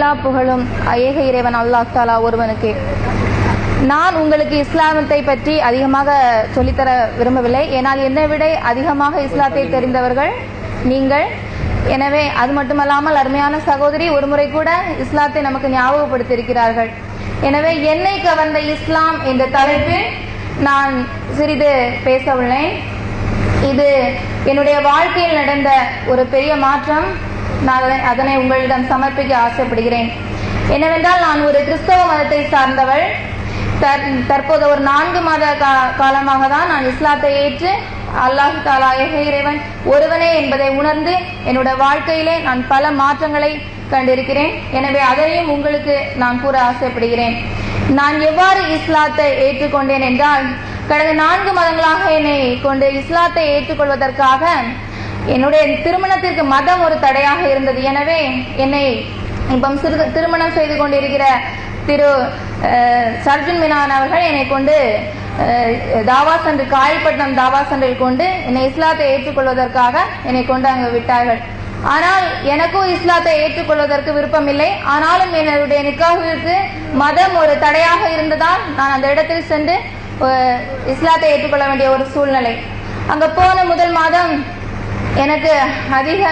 எல்லா புகழும் ஏக இறைவன் அல்லாஹ் தாலா ஒருவனுக்கே. நான் உங்களுக்கு இஸ்லாமத்தை பற்றி அதிகமாக சொல்லித்தர விரும்பவில்லை. ஏனால் என்னை விட அதிகமாக இஸ்லாத்தை தெரிந்தவர்கள் நீங்கள். எனவே அது மட்டுமல்லாமல் அருமையான சகோதரி ஒருமுறை கூட இஸ்லாத்தை நமக்கு ஞாபகப்படுத்தியிருக்கிறார்கள். எனவே என்னை கவர்ந்த இஸ்லாம் என்ற தலைப்பில் நான் சிறிது பேச உள்ளேன் இது என்னுடைய வாழ்க்கையில் நடந்த ஒரு பெரிய மாற்றம். நான் அதனை- அதனை உங்களிடம் சமர்ப்பிக்க ஆசைப்படுகிறேன். என்னவென்றால் நான் ஒரு கிறிஸ்தவ மதத்தை சார்ந்தவள். தற்போது ஒரு நான்கு மாத கா- காலமாக தான் நான் இஸ்லாத்தை ஏற்று அல்லாஹ் தாலா இறைவன் ஒருவனே என்பதை உணர்ந்து என்னோட வாழ்க்கையிலே நான் பல மாற்றங்களை கண்டிருக்கிறேன். எனவே அதையும் உங்களுக்கு நான் கூற ஆசைப்படுகிறேன். நான் எவ்வாறு இஸ்லாத்தை ஏற்றுக்கொண்டேன் என்றால் கடந்த நான்கு மாதங்களாக என்னை கொண்டு இஸ்லாத்தை ஏற்றுக்கொள்வதற்காக என்னுடைய திருமணத்திற்கு மதம் ஒரு தடையாக இருந்தது. எனவே என்னை இப்போ சிறு திருமணம் செய்து கொண்டிருக்கிற திரு சர்ஜுன் மினான் அவர்கள் என்னை கொண்டு தாவா சென்று காயல்பட்டினம் தாவா சென்றில் கொண்டு என்னை இஸ்லாத்தை ஏற்றுக்கொள்வதற்காக என்னை கொண்டு அங்கு விட்டார்கள். ஆனால் எனக்கும் இஸ்லாத்தை ஏற்றுக்கொள்வதற்கு விருப்பமில்லை ஆனாலும் என்னுடைய நிக்காஹுவிற்கு மதம் ஒரு தடையாக இருந்ததால் நான் அந்த இடத்தில் சென்று இஸ்லாத்தை ஏற்றுக்கொள்ள வேண்டிய ஒரு சூழ்நிலை. அங்க போன முதல் மாதம் எனக்கு அதிக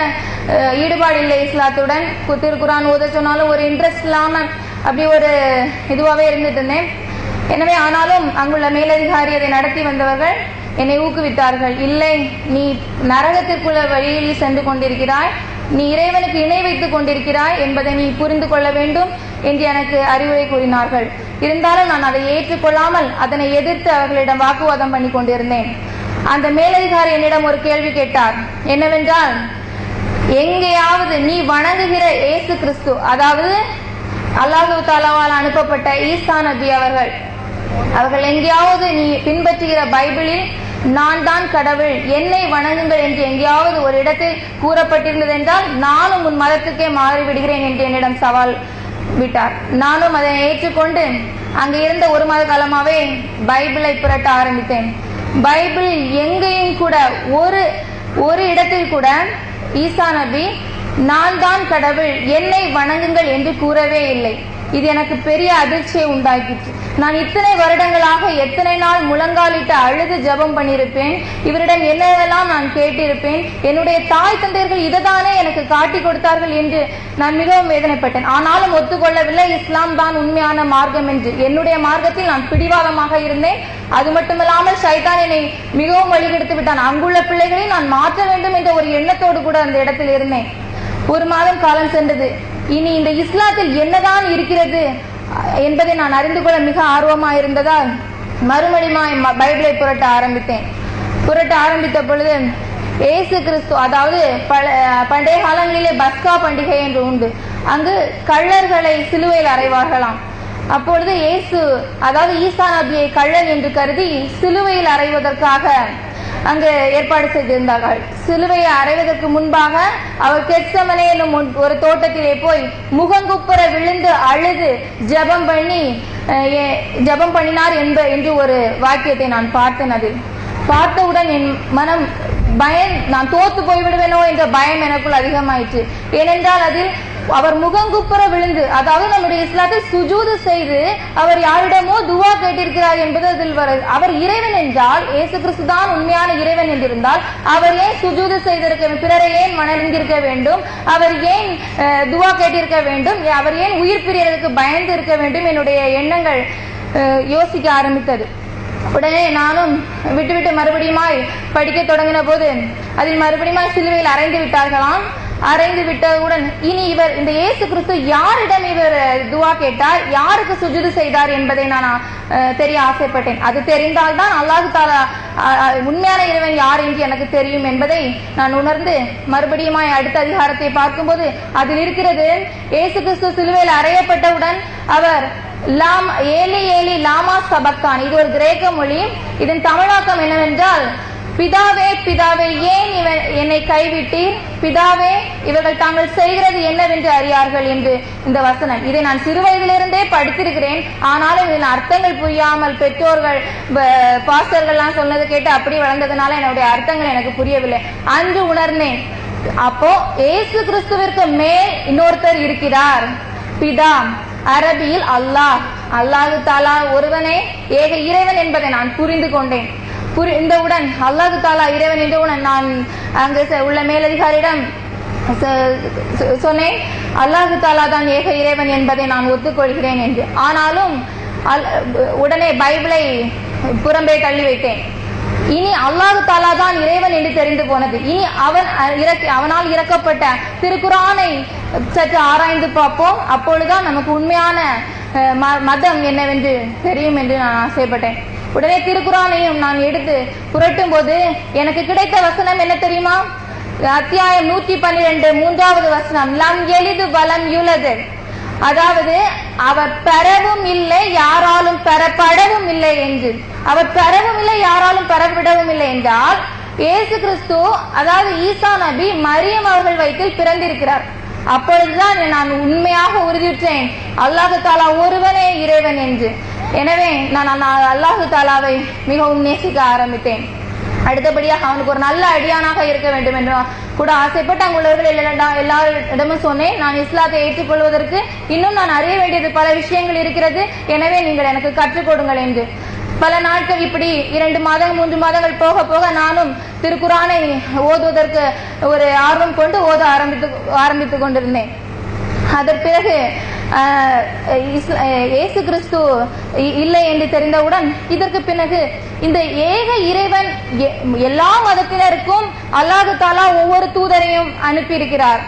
ஈடுபாடு இல்லை இஸ்லாத்துடன். கு- திருக்குரான் ஓத சொன்னாலும் ஒரு இன்ட்ரெஸ்ட் இல்லாமல் அப்படி ஒரு இதுவாகவே இருந்துட்டு இருந்தேன். எனவே ஆனாலும் அங்குள்ள மேலதிகாரி அதை நடத்தி வந்தவர்கள் என்னை ஊக்குவித்தார்கள். இல்லை நீ நரகத்திற்குள்ள வழியில் சென்று கொண்டிருக்கிறாய். நீ இறைவனுக்கு இணை வைத்துக் கொண்டிருக்கிறாய் என்பதை நீ புரிந்து கொள்ள வேண்டும் என்று எனக்கு அறிவுரை கூறினார்கள். இருந்தாலும் நான் அதை ஏற்றுக்கொள்ளாமல் அதனை எதிர்த்து அவர்களிடம் வாக்குவாதம் பண்ணி கொண்டிருந்தேன். அந்த மேலதிகாரி என்னிடம் ஒரு கேள்வி கேட்டார். என்னவென்றால் எங்கேயாவது நீ வணங்குகிற இயேசு கிறிஸ்து அதாவது அல்லாஹு தாலாவால் அனுப்பப்பட்ட ஈசா நபி அவர்கள் அவர்கள் எங்கேயாவது நீ பின்பற்றுகிற பைபிளில் நான் தான் கடவுள் என்னை வணங்குங்கள் என்று எங்கேயாவது ஒரு இடத்தில் கூறப்பட்டிருந்தது என்றால் நானும் உன் மதத்துக்கே மாறிவிடுகிறேன் என்று என்னிடம் சவால் விட்டார். நானும் அதை ஏற்றுக்கொண்டு அங்கு இருந்த ஒரு மாத காலமாகவே பைபிளை புரட்ட ஆரம்பித்தேன். பைபிள் எங்கேயும் கூட ஒரு ஒரு இடத்தில் கூட ஈசா நபி நான் தான் கடவுள் என்னை வணங்குங்கள் என்று கூறவே இல்லை. இது எனக்கு பெரிய அதிர்ச்சியை உண்டாக்கிற்று. நான் இத்தனை வருடங்களாக எத்தனை நாள் முழங்காலிட்டு அழுது ஜெபம் பண்ணியிருப்பேன். இவரிடம் என்னவெல்லாம் நான் கேட்டிருப்பேன்? என்னுடைய தாய் தந்தையர்கள் இதுதானே எனக்கு காட்டி கொடுத்தார்கள் என்று நான் மிகவும் வேதனைப்பட்டேன். ஆனாலும் ஒத்துக்கொள்ளவில்லை. இஸ்லாம் தான் உண்மையான மார்க்கம் என்று. என்னுடைய மார்க்கத்தில் நான் பிடிவாதமாக இருந்தேன். அது மட்டுமல்லாமல் சைதான் என்னை மிகவும் வழிகெடுத்து விட்டான். அங்குள்ள பிள்ளைகளை நான் மாற்ற வேண்டும் என்ற ஒரு எண்ணத்தோடு கூட அந்த இடத்தில் இருந்தேன். ஒரு மாதம் காலம் சென்றது. இனி இந்த இஸ்லாத்தில் என்னதான் இருக்கிறது என்பதை நான் அறிந்து கொள்ள மிக ஆர்வமாக இருந்ததால் மறுமடிமாய் பைபிளை புரட்ட ஆரம்பித்தேன். புரட்ட ஆரம்பித்த பொழுது இயேசு கிறிஸ்து அதாவது பல- பண்டைய காலங்களிலே பஸ்கா பண்டிகை என்று உண்டு. அங்கு கள்ளர்களை சிலுவையில் அறைவார்களாம். அப்பொழுது இயேசு அதாவது ஈசா நபியை கள்ளன் என்று கருதி சிலுவையில் அறைவதற்காக அங்கு ஏற்பாடு செய்திருந்தார்கள். சிலுவையை அறைவதற்கு முன்பாக அவர் கெட்சமனே என்னும் ஒரு தோட்டத்திலே போய் முகங்குப்புற விழுந்து அழுது ஜெபம் பண்ணி ஜபம் ஜெபம் பண்ணினார் என்ப என்று ஒரு வாக்கியத்தை நான் பார்த்தேன் அதில் பார்த்தவுடன் என் மனம் பயம் நான் தோத்து போய்விடுவேனோ என்ற பயம் எனக்குள் அதிகமாயிற்று. ஏனென்றால் அதில் அவர் முகங்குப்புற விழுந்து அதாவது நம்முடைய இஸ்லாத்தில் சுஜூது செய்து அவர் யாரிடமோ துவா கேட்டிருக்கிறார் என்பது அதில் வருது அவர் இறைவன் என்றால் ஏசு கிறிஸ்து தான் உண்மையான இறைவன் என்றிருந்தால் அவர் ஏன் சுஜூது செய்திருக்க பிறரை ஏன் வணங்கியிருக்க வேண்டும்? அவர் ஏன் துவா கேட்டிருக்க வேண்டும்? அவர் ஏன் உயிர் பிரியறதுக்கு பயந்து இருக்க வேண்டும்? என்னுடைய எண்ணங்கள் யோசிக்க ஆரம்பித்தது. உடனே நானும் விட்டு விட்டு மறுபடியுமாய் படிக்க தொடங்கின போது அதில் மறுபடியுமாய் சிலுவையில் அறைந்து விட்டார்களாம். அறைந்து விட்டவுடன் இனி இவர் இந்த இயேசு கிறிஸ்து யாரிடம் இவர் துவா கேட்டார்? யாருக்கு சுஜுது செய்தார் என்பதை நான் தெரிய ஆசைப்பட்டேன். அது தெரிந்தால்தான் அல்லாஹு தாலா உண்மையான இறைவன் யார் என்று எனக்கு தெரியும் என்பதை நான் உணர்ந்து மறுபடியும் அடுத்த அதிகாரத்தை பார்க்கும்போது அதில் இருக்கிறது இயேசு கிறிஸ்து சிலுவையில் அறையப்பட்டவுடன் அவர் லாம் ஏலி ஏலி லாமா சபக்கான் இது ஒரு கிரேக்க மொழி. இதன் தமிழாக்கம் என்னவென்றால் பிதாவே பிதாவே ஏன் இவன் என்னை கைவிட்டீர்? பிதாவே இவர்கள் தாங்கள் செய்கிறது என்னவென்று அறியார்கள் என்று இந்த வசனம். இதை நான் சிறு வயதிலிருந்தே படித்திருக்கிறேன். ஆனாலும் இதன் அர்த்தங்கள் புரியாமல் பெற்றோர்கள் பாஸ்டர்கள்லாம் சொன்னது கேட்டு அப்படி வளர்ந்ததுனால என்னுடைய அர்த்தங்கள் எனக்கு புரியவில்லை. அன்று உணர்ந்தேன் அப்போ ஏசு கிறிஸ்துவிற்கு மேல் இன்னொருத்தர் இருக்கிறார். பிதா அரபியில் அல்லாஹ். அல்லாஹு தாலா ஒருவனே ஏக இறைவன் என்பதை நான் புரிந்து கொண்டேன். புரிந்தவுடன் அல்லாஹு தாலா இறைவன் என்றவுடன் நான் அங்கு செ- உள்ள மேலதிகாரியிடம் சொன்னேன். அல்லாஹு தாலா தான் ஏக இறைவன் என்பதை நான் ஒத்துக்கொள்கிறேன் என்று. ஆனாலும் அல்- உடனே பைபிளை புறம்பே தள்ளி வைத்தேன். இனி அல்லாஹு தாலா தான் இறைவன் என்று தெரிந்து போனது. இனி அவன் இறக்கி அவனால் இறக்கப்பட்ட திருக்குறானை சற்று ஆராய்ந்து பார்ப்போம். அப்பொழுதுதான் நமக்கு உண்மையான ம- மதம் என்னவென்று தெரியும் என்று நான் ஆசைப்பட்டேன். உடனே திருக்குறானையும் நான் எடுத்து புரட்டும் போது எனக்கு கிடைத்த வசனம் என்ன தெரியுமா? அத்தியாயம் நூற்றி பன்னிரெண்டு மூன்றாவது வசனம். லம் எளிது பலம் யுலது அதாவது அவர் பெறவும் இல்லை யாராலும் பெறப்படவும் இல்லை என்று. அவர் பெறவும் இல்லை யாராலும் பெறப்படவும் இல்லை என்றால் இயேசு கிறிஸ்து அதாவது ஈசா நபி மரியம் அவர்கள் வயிற்றில் பிறந்திருக்கிறார். அப்பொழுதுதான் நான் உண்மையாக உறுதியுற்றேன். அல்லாஹு தாலா ஒருவனே இறைவன் என்று. எனவே நான் அந்த அல்லாஹு தாலாவை மிகவும் நேசிக்க ஆரம்பித்தேன். அடுத்தபடியாக அவனுக்கு ஒரு நல்ல அடியானாக இருக்க வேண்டும் என்று கூட ஆசைப்பட்டு அங்குள்ளவர்கள் எல்லா எல்லாரிடமும் சொன்னேன். நான் இஸ்லாத்தை ஏற்றுக்கொள்வதற்கு இன்னும் நான் அறிய வேண்டியது பல விஷயங்கள் இருக்கிறது. எனவே நீங்கள் எனக்கு கற்றுக் கொடுங்கள் என்று. பல நாட்கள் இப்படி இரண்டு மாதம் மூன்று மாதங்கள் போக போக நானும் திருக்குரானை ஓதுவதற்கு ஒரு ஆர்வம் கொண்டு ஓத ஆரம்பித்து ஆரம்பித்துக் கொண்டிருந்தேன். அதன் பிறகு இயேசு கிறிஸ்து இ- இல்லை என்று தெரிந்தவுடன் இதற்கு பிறகு இந்த ஏக இறைவன் எ- எல்லா மதத்தினருக்கும் அல்லாஹு தாலா ஒவ்வொரு தூதரையும் அனுப்பியிருக்கிறார்.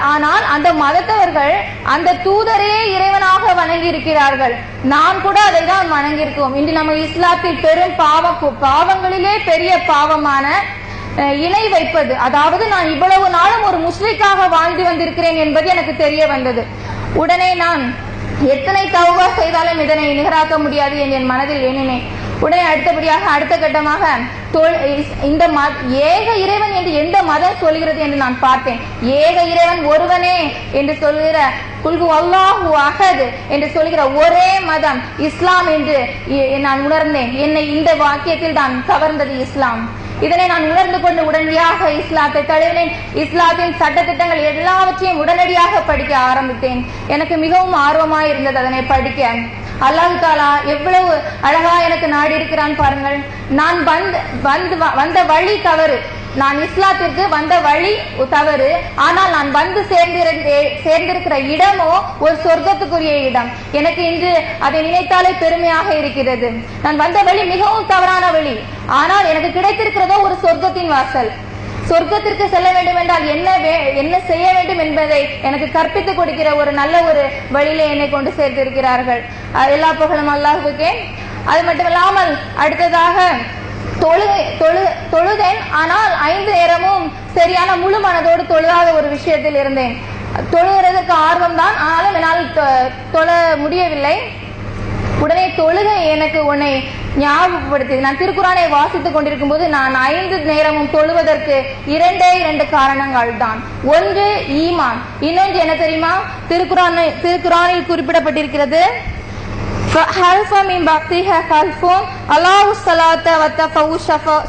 ஆனால் அந்த மதத்தவர்கள் அந்த தூதரையே இறைவனாக வணங்கி இருக்கிறார்கள் நாம் கூட அதை தான் வணங்கியிருக்கோம். இன்று நம்ம இஸ்லாத்தில் பெரும் பாவ பாவங்களிலே பெரிய பாவமான அஹ் இணை வைப்பது அதாவது நான் இவ்வளவு நாளும் ஒரு முஸ்லிக்காக வாழ்ந்து வந்திருக்கிறேன் என்பது எனக்கு தெரிய வந்தது. உடனே நான் எத்தனை தௌபா செய்தாலும் இதனை நிகராக்க முடியாது என்று என் மனதில் எண்ணினேன். உடனே அடுத்தபடியாக அடுத்த கட்டமாக இந்த ஏக இறைவன் என்று எந்த மதம் சொல்கிறது என்று நான் பார்த்தேன். ஏக இறைவன் ஒருவனே என்று சொல்கிற குல்கு அல்லாஹு அஹது என்று சொல்கிற ஒரே மதம் இஸ்லாம் என்று நான் உணர்ந்தேன். என்னை இந்த வாக்கியத்தில் தான் கவர்ந்தது இஸ்லாம். இதனை நான் உணர்ந்து கொண்டு உடனடியாக இஸ்லாத்தை தழுவினேன். இஸ்லாத்தின் சட்டத்திட்டங்கள் எல்லாவற்றையும் உடனடியாக படிக்க ஆரம்பித்தேன். எனக்கு மிகவும் ஆர்வமாக இருந்தது அதனை படிக்க. அல்லாஹ் தாலா எவ்வளவு அழகா எனக்கு நாடி இருக்கிறான் பாருங்கள். நான் வந்து வந்து வந்த வழி தவறு. நான் இஸ்லாத்திற்கு வந்த வழி தவறு. ஆனால் நான் வந்து சேர்ந்திருந்தே சேர்ந்திருக்கிற இடமோ ஒரு சொர்க்கத்துக்குரிய இடம். எனக்கு இன்று அதை நினைத்தாலே பெருமையாக இருக்கிறது. நான் வந்த வழி மிகவும் தவறான வழி. ஆனால் எனக்கு கிடைத்திருக்கிறதோ ஒரு சொர்க்கத்தின் வாசல். சொர்க்கத்திற்கு செல்ல வேண்டும் என்றால் என்ன வே- என்ன செய்ய வேண்டும் என்பதை எனக்கு கற்பித்துக் கொடுக்கிற ஒரு நல்ல ஒரு வழியிலே என்னை கொண்டு சேர்த்திருக்கிறார்கள். எல்லா புகழும் அல்லாஹுக்கே. அது மட்டுமில்லாமல் அடுத்ததாக தொழுகை தொழு தொழுதேன். ஆனால் ஐந்து நேரமும் சரியான முழு மனதோடு தொழுதாத ஒரு விஷயத்தில் இருந்தேன். தொழுகிறதுக்கு ஆர்வம் தான் ஆனாலும் என்னால் தொ- தொழ முடியவில்லை. உடனே தொழுகை எனக்கு உன்னை ஞாபகப்படுத்தியது நான் திருக்குறானை வாசித்துக் கொண்டிருக்கும் போது நான் ஐந்து நேரமும் தொழுவதற்கு இரண்டே இரண்டு காரணங்கள் தான் ஒன்று ஈமான் இன்னொன்று என்ன தெரியுமா திருக்குறானை திருக்குறானில் குறிப்பிடப்பட்டிருக்கிறது خلف من بعدها خلف الله الصلاة وتفوا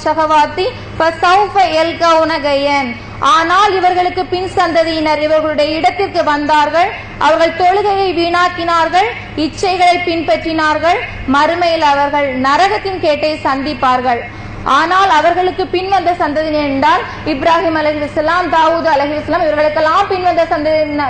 شهواتي فسوف يلقون غيا ஆனால் இவர்களுக்கு பின் சந்ததியினர் இவர்களுடைய இடத்திற்கு வந்தார்கள் அவர்கள் தொழுகையை வீணாக்கினார்கள் இச்சைகளை பின்பற்றினார்கள் மறுமையில் அவர்கள் நரகத்தின் கேட்டை சந்திப்பார்கள். ஆனால் அவர்களுக்கு பின் வந்த சந்ததியினர் என்றால் இப்ராஹிம் அலஹிஸ்லாம் தாவூத் அலஹிஸ்லாம் இவர்களுக்கெல்லாம் பின் வந்த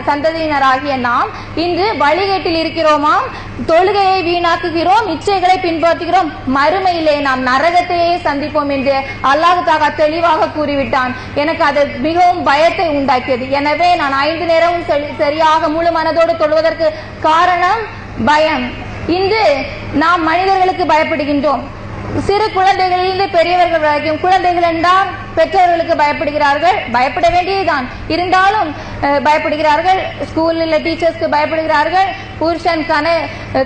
சந்ததியினராகிய நாம் இன்று வழிகேட்டில் இருக்கிறோமாம் தொழுகையை வீணாக்குகிறோம் இச்சைகளை பின்பற்றுகிறோம். மறுமையிலே நாம் நரகத்தையே சந்திப்போம் என்று அல்லாஹ் தாகா தெளிவாக கூறிவிட்டான். எனக்கு அது மிகவும் பயத்தை உண்டாக்கியது. எனவே நான் ஐந்து நேரமும் சரி- சரியாக முழு மனதோடு தொழுவதற்கு காரணம் பயம். இன்று நாம் மனிதர்களுக்கு பயப்படுகின்றோம். சிறு குழந்தைகளிலிருந்து பெரியவர்கள் வரைக்கும் குழந்தைகள் என்றால் பெற்றோர்களுக்கு பயப்படுகிறார்கள் பயப்பட வேண்டியதுதான். இருந்தாலும் பயப்படுகிறார்கள் ஸ்கூலில் டீச்சர்ஸ்க்கு பயப்படுகிறார்கள் புருஷன் கண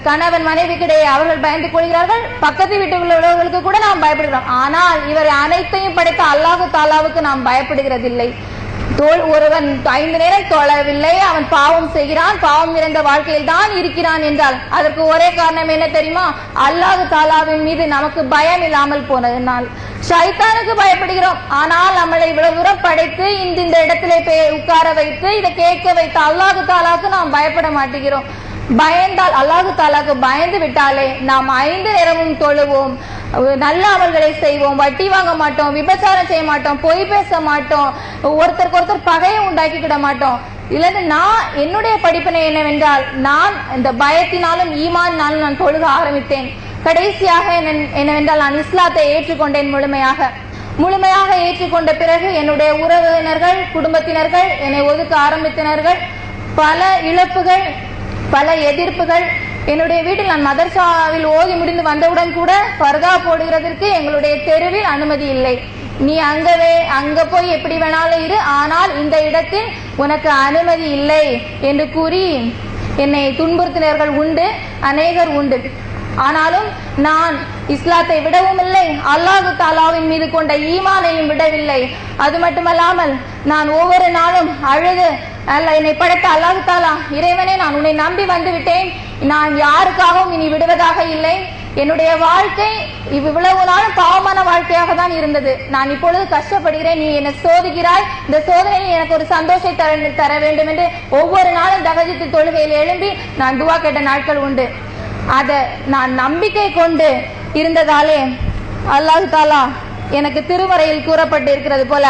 கணவன் மனைவிக்கிடையே அவர்கள் பயந்து கொள்கிறார்கள் பக்கத்து வீட்டில் உள்ளவர்களுக்கு கூட நாம் பயப்படுகிறோம். ஆனால் இவரை அனைத்தையும் படைத்த அல்லாஹு தாலாவுக்கு நாம் பயப்படுகிறதில்லை. ஒருவன் ஐந்து நேரம் தொழவில்லை அவன் பாவம் செய்கிறான் பாவம் நிறைந்த வாழ்க்கையில் தான் இருக்கிறான் என்றால் அதற்கு ஒரே காரணம் என்ன தெரியுமா? அல்லாஹ் தாலாவின் மீது நமக்கு பயம் இல்லாமல் போனதுனால். சைத்தானுக்கு பயப்படுகிறோம். ஆனால் நம்மளை இவ்வளவு தூரம் படைத்து இந்த இந்த இடத்திலே உட்கார வைத்து இதை கேட்க வைத்து அல்லாஹு தாலாவுக்கு நாம் பயப்பட மாட்டேங்கிறோம். பயந்தால் அல்லாஹு தாலாக்கு பயந்து விட்டாலே நாம் ஐந்து நேரமும் தொழுவோம். நல்ல அமல்களை செய்வோம். வட்டி வாங்க மாட்டோம். விபச்சாரம் செய்ய மாட்டோம். பொய் பேச மாட்டோம். ஒருத்தருக்கு ஒருத்தர் பகையை உண்டாக்கிக்கிட மாட்டோம். இல்லது நான் என்னுடைய படிப்பினை என்னவென்றால் நான் இந்த பயத்தினாலும் ஈமானினாலும் நான் தொழுக ஆரம்பித்தேன். கடைசியாக என்ன- என்னவென்றால் நான் இஸ்லாத்தை ஏற்றுக்கொண்டேன் முழுமையாக. முழுமையாக ஏற்றுக்கொண்ட பிறகு என்னுடைய உறவினர்கள் குடும்பத்தினர்கள் என்னை ஒதுக்க ஆரம்பித்தினர்கள் பல இழப்புகள் பல எதிர்ப்புகள். என்னுடைய வீட்டில் நான் மதர்சாவில் ஓதி முடிந்து வந்தவுடன் கூட பர்தா போடுகிறதற்கு எங்களுடைய தெருவில் அனுமதி இல்லை. நீ அங்கவே அங்க போய் எப்படி வேணாலும் இரு. ஆனால் இந்த இடத்தில் உனக்கு அனுமதி இல்லை என்று கூறி என்னை துன்புறுத்தினர்கள் உண்டு அநேகர் உண்டு. ஆனாலும் நான் இஸ்லாத்தை விடவும் இல்லை அல்லாஹு தாலாவின் மீது கொண்ட ஈமானையும் விடவில்லை. அது மட்டுமல்லாமல் நான் ஒவ்வொரு நாளும் அழுது அல்ல என்னை படைத்த அல்லாஹு தாலா இறைவனே நான் உன்னை நம்பி வந்து விட்டேன். நான் யாருக்காகவும் இனி விடுவதாக இல்லை. என்னுடைய வாழ்க்கை இவ்வளவு நாளும் பாவமான வாழ்க்கையாக தான் இருந்தது. நான் இப்பொழுது கஷ்டப்படுகிறேன். நீ என்னை சோதிக்கிறாய். இந்த சோதனையில் எனக்கு ஒரு சந்தோஷத்தை தர தர வேண்டும் என்று ஒவ்வொரு நாளும் தகஜத்து தொழுகையில் எழும்பி நான் துவா கேட்ட நாட்கள் உண்டு. அதை நான் நம்பிக்கை கொண்டு இருந்ததாலே அல்லாஹ் தாலா எனக்கு திருமறையில் கூறப்பட்டு இருக்கிறது போல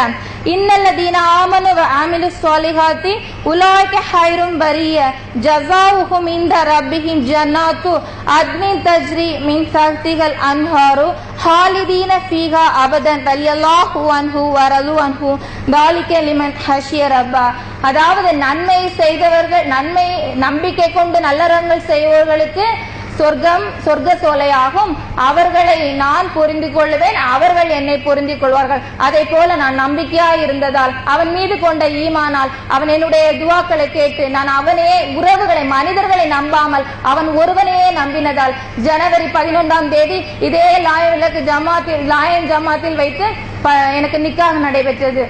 இன்னல்லதீன ஆமனு வ ஆமிலு ஸாலிஹாத்தி உலாய்க ஹைரும் பரிய ஜஸாவுஹும் இந்த ரப்பிஹிம் ஜன்னாத்து அத்மின் தஜ்ரி மின் சக்திகள் அன்ஹாரு ஹாலிதீன ஃபீஹா அபதன் ரலியல்லாஹு அன்ஹு வரலு அன்ஹு தாலிக லிமன் ஹஷிய ரப்பா. அதாவது நன்மை செய்தவர்கள் நன்மை நம்பிக்கை கொண்டு நல்லறங்கள் செய்பவர்களுக்கு சொர்க்கம் சொர்க்க சோலையாகும் அவர்களை நான் புரிந்து கொள்வேன் அவர்கள் என்னை புரிந்து கொள்வார்கள் அதை போல நான் நம்பிக்கையா இருந்ததால் அவன் மீது கொண்ட ஈமானால் அவன் என்னுடைய துவாக்களை கேட்டு நான் அவனையே உறவுகளை மனிதர்களை நம்பாமல் அவன் ஒருவனையே நம்பினதால் ஜனவரி பதினொன்றாம் தேதி இதே லாயன் விளக்கு ஜமாத்தில் லாயன் ஜமாத்தில் வைத்து ப- எனக்கு நிக்காக நடைபெற்றது.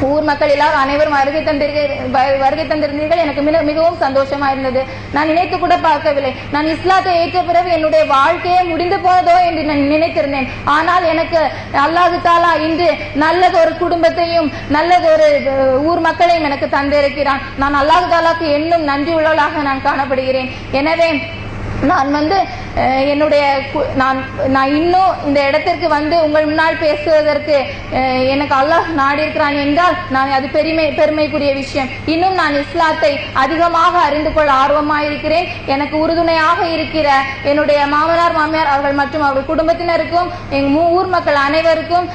ஊர் மக்கள் எல்லாரும் அனைவரும் வருகை தந்திருக்க வருகை தந்திருந்தீர்கள். எனக்கு மிக- மிகவும் சந்தோஷமா இருந்தது. நான் நினைத்து கூட பார்க்கவில்லை. நான் இஸ்லாத்தை ஏற்ற பிறகு என்னுடைய வாழ்க்கையே முடிந்து போனதோ என்று நான் நினைத்திருந்தேன். ஆனால் எனக்கு அல்லாஹு தாலா இன்று நல்லது ஒரு குடும்பத்தையும் நல்லது ஒரு ஊர் மக்களையும் எனக்கு தந்திருக்கிறான். நான் அல்லாஹு தாலாக்கு இன்னும் நன்றி உள்ளவளாக நான் காணப்படுகிறேன். எனவே நான் வந்து என்னுடைய கு- நான் நான் இன்னும் இந்த இடத்திற்கு வந்து உங்கள் முன்னால் பேசுவதற்கு எனக்கு அல்லாஹ் நாடி இருக்கிறான் என்றால் நான் அது பெருமை பெருமைக்குரிய விஷயம். இன்னும் நான் இஸ்லாத்தை அதிகமாக அறிந்து கொள்ள ஆர்வமாக இருக்கிறேன் எனக்கு உறுதுணையாக இருக்கிற என்னுடைய மாமனார் மாமியார் அவர்கள் மற்றும் அவர்கள் குடும்பத்தினருக்கும் எங்கள் ஊர் மக்கள் அனைவருக்கும்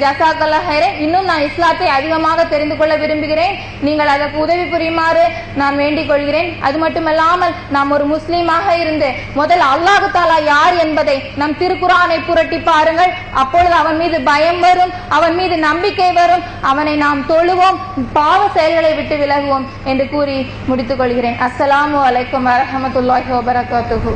ஜசாக்கல்லா ஹைரே இன்னும் நான் இஸ்லாத்தை அதிகமாக தெரிந்து கொள்ள விரும்புகிறேன். நீங்கள் அதற்கு உதவி புரியுமாறு நான் வேண்டிக் கொள்கிறேன். அது மட்டுமல்லாமல் நாம் ஒரு முஸ்லீமாக இருந்து. முதல் அல்லாஹு தாலா யார் என்பதை நம் திருக்குறானை புரட்டி பாருங்கள். அப்பொழுது அவன் மீது பயம் வரும் அவன் மீது நம்பிக்கை வரும். அவனை நாம் தொழுவோம் பாவ செயல்களை விட்டு விலகுவோம் என்று கூறி முடித்துக் கொள்கிறேன். அஸ்லாம் அலைக்கும் வரமத்துல்லாஹி வபரகாத்துஹு.